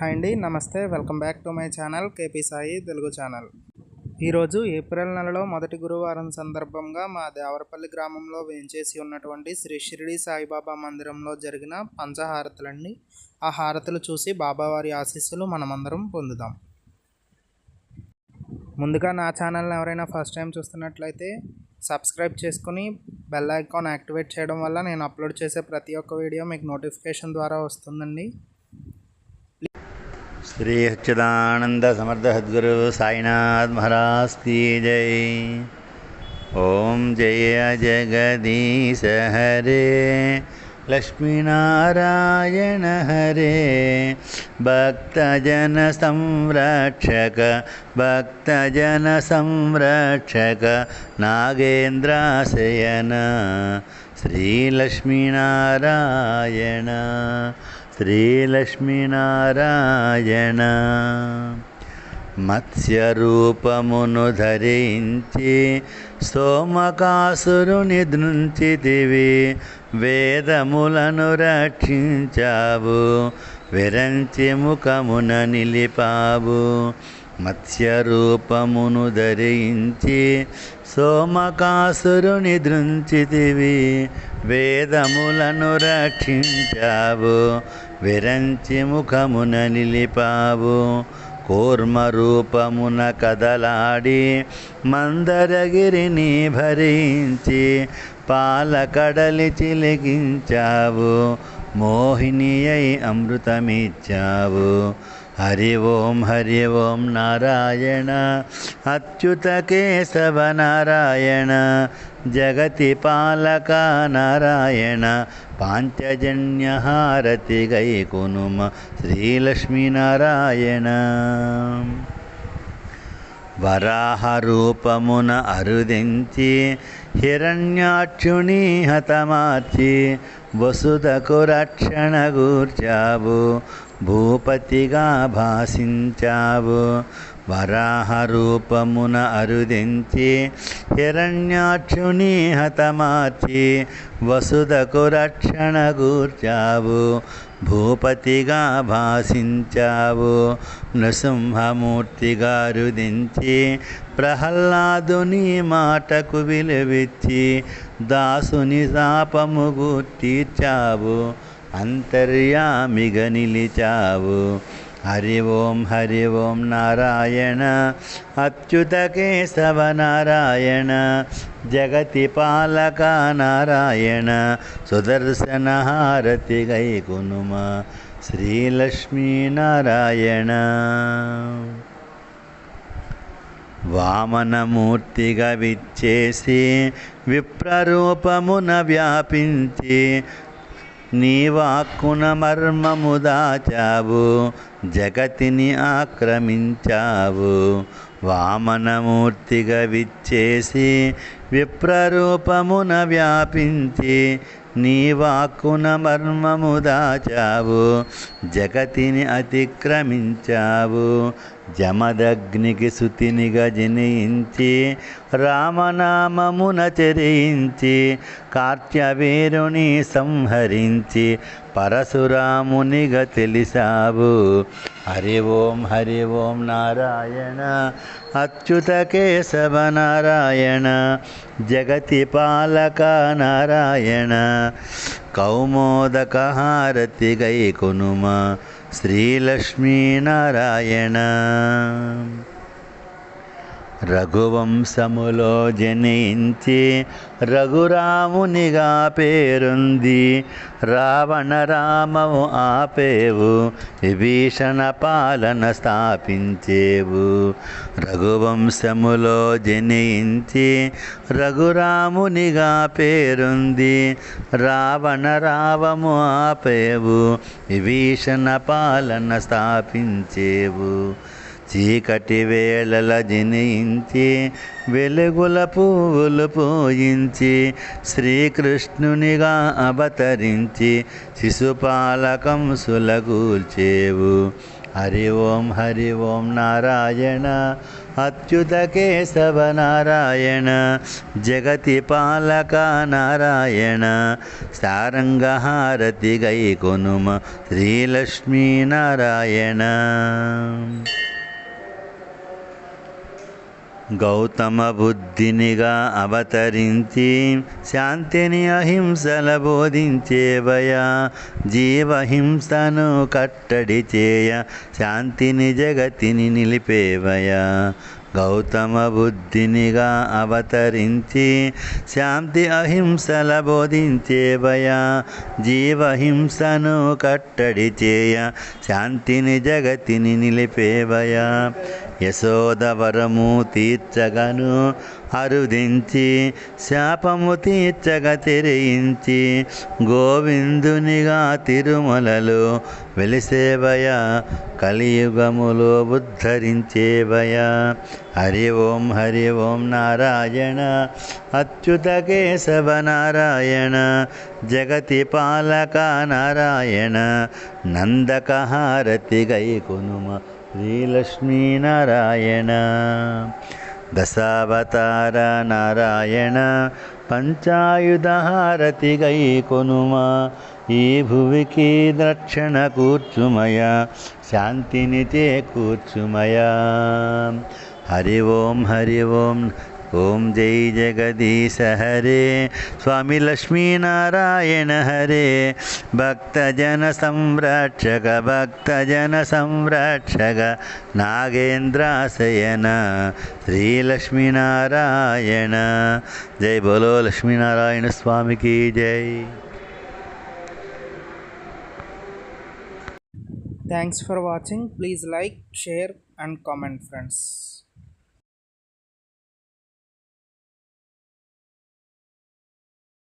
Hi అండి నమస్తే. Welcome back to my channel KP Sai Telugu channel. ఈరోజు April నెలలో మొదటి గురువారం సందర్భంగా మా దేవరపల్లి గ్రామంలో వేంచేసి ఉన్నటువంటి శ్రీ షిరిడి సాయిబాబా మందిరంలో జరిగిన పంచహారతులండి ఆ హారతులు చూసి బాబావారి ఆశీస్సులు మనమందరం పొందుదాం. ముందుగా నా ఛానల్ని ఎవరైనా ఫస్ట్ టైం చూస్తున్నట్లయితే సబ్స్క్రైబ్ చేసుకుని బెల్ ఐకాన్ యాక్టివేట్ చేయడం వల్ల నేను అప్లోడ్ చేసే ప్రతి ఒక్క వీడియో మీకు నోటిఫికేషన్ ద్వారా వస్తుందండి. श्री सच्चिदानंद समर्थ सद्गुरु साईनाथ महाराज की जय। ओम जय जगदीश हरे लक्ष्मीनारायण हरे। भक्तजन संरक्षक भक्तजन संरक्षक नागेन्द्राशयन। श्रीलक्ष्मीनारायण శ్రీలక్ష్మీనారాయణ మత్స్యరూపమును ధరించి సోమకాసురుని దృంచితివి వేదములను రక్షించావు విరంచి ముఖమున నిలిపావు. మత్స్యరూపమును ధరించి సోమకాసురుని దృంచితివి వేదములను రక్షించావు విరంచి ముఖమున నిలిపావు కూర్మరూపమున కదలాడి మందరగిరిని భరించి పాలకడలి చిలిగించావు మోహిని అయి అమృతమిచ్చావు. హరి ఓం హరి ఓం నారాయణ అచ్యుత కేశవ నారాయణ జగతి పాలక నారాయణ పాంచజన్యహారతి గై కునుమ శ్రీలక్ష్మీనారాయణ వరాహ రూపమున అరుదించి హిరణ్యాక్షుని హతమార్చి వసుధకు రక్షణ గూర్చావు భూపతిగా భాషించావు వరాహ రూపమున అరుదించి హిరణ్యాక్షుని హతమార్చి వసుధకు రక్షణ గూర్చావు భూపతిగా భాషించావు నృసింహమూర్తిగా రుదించి ప్రహ్లాదుని మాటకు విలువిచ్చి దాసుని శాపము తీర్చావు అంతర్యామిగ నిలిచావు. హరి ఓం హరి ఓం నారాయణ అచ్యుత కేశవ నారాయణ జగతి పాలక నారాయణ సుదర్శన హారతి గై కునుమ శ్రీలక్ష్మీనారాయణ వామనమూర్తిగా విచ్చేసి విప్రరూపమున వ్యాపించి నీ వాక్కున మర్మము దాచావు జగతిని ఆక్రమించావు. వామనమూర్తిగా విచ్చేసి విప్రరూపమున వ్యాపించి నీ వాక్కున మర్మము దాచావు జగతిని అతిక్రమించావు. జమదగ్నికి సుతినిగా జనయించి రామనామమున చరించి కార్త్యవీరుని సంహరించి పరశురామునిగా తెలిసావు. హరి ఓం హరి ఓం నారాయణ అచ్యుత కేశవ నారాయణ జగతి పాలక నారాయణ కౌమోదక హారతి గై కునుమ श्रीलक्ष्मीनारायण రఘువంశములో జనించి రఘురామునిగా పేరుంది. రావణ రామము ఆపేవు విభీషణ పాలన స్థాపించేవు. రఘువంశములో జనించి రఘురామునిగా పేరుంది. రావణ రావము ఆపేవు విభీషణ పాలన స్థాపించేవు. చీకటి వేళల జనించి వెలుగుల పువ్వులు పూయించి శ్రీకృష్ణునిగా అవతరించి శిశుపాలకం సులగూల్చేవు. హరి ఓం హరి ఓం నారాయణ. అత్యుత కేశవ నారాయణ. జగతి పాలక నారాయణ. సారంగహారతి గై కొనుమ శ్రీలక్ష్మీ నారాయణ. గౌతమ బుద్ధినిగా అవతరించి శాంతిని అహింసల బోధించేవయా జీవహింసను కట్టడి చేయ శాంతిని జగతిని నిలిపేవయా. గౌతమ బుద్ధినిగా అవతరించి శాంతి అహింసల బోధించేవయా జీవహింసను కట్టడి చేయ శాంతిని జగతిని నిలిపేవయా. యశోదవరము తీర్చగను అరుదించి శాపము తీర్చగ తెరించి గోవిందునిగా తిరుమలలో వెలిసేవయ కలియుగములో ఉద్ధరించేవయ. హరి ఓం హరి ఓం నారాయణ అచ్యుత కేశవ నారాయణ జగతి పాలక నారాయణ నందకహారతి గై శ్రీలక్ష్మీనారాయణ దశావతార నారాయణ పంచాయుధహారతి గై కొనుమా ఈ భువికి రక్షణ కూర్చుమయ శాంతిని చేకూర్చుమయా హరి ఓం హరి ఓం ఓం జై జగదీశ హరే స్వామి లక్ష్మీనారాయణ హరే. భక్తజన సంరక్షక భక్తజన సంరక్షక నాగేంద్రాశయన శ్రీ లక్ష్మీనారాయణ జై బోలో లక్ష్మీనారాయణ స్వామికి జై. Thanks for watching please like share and comment friends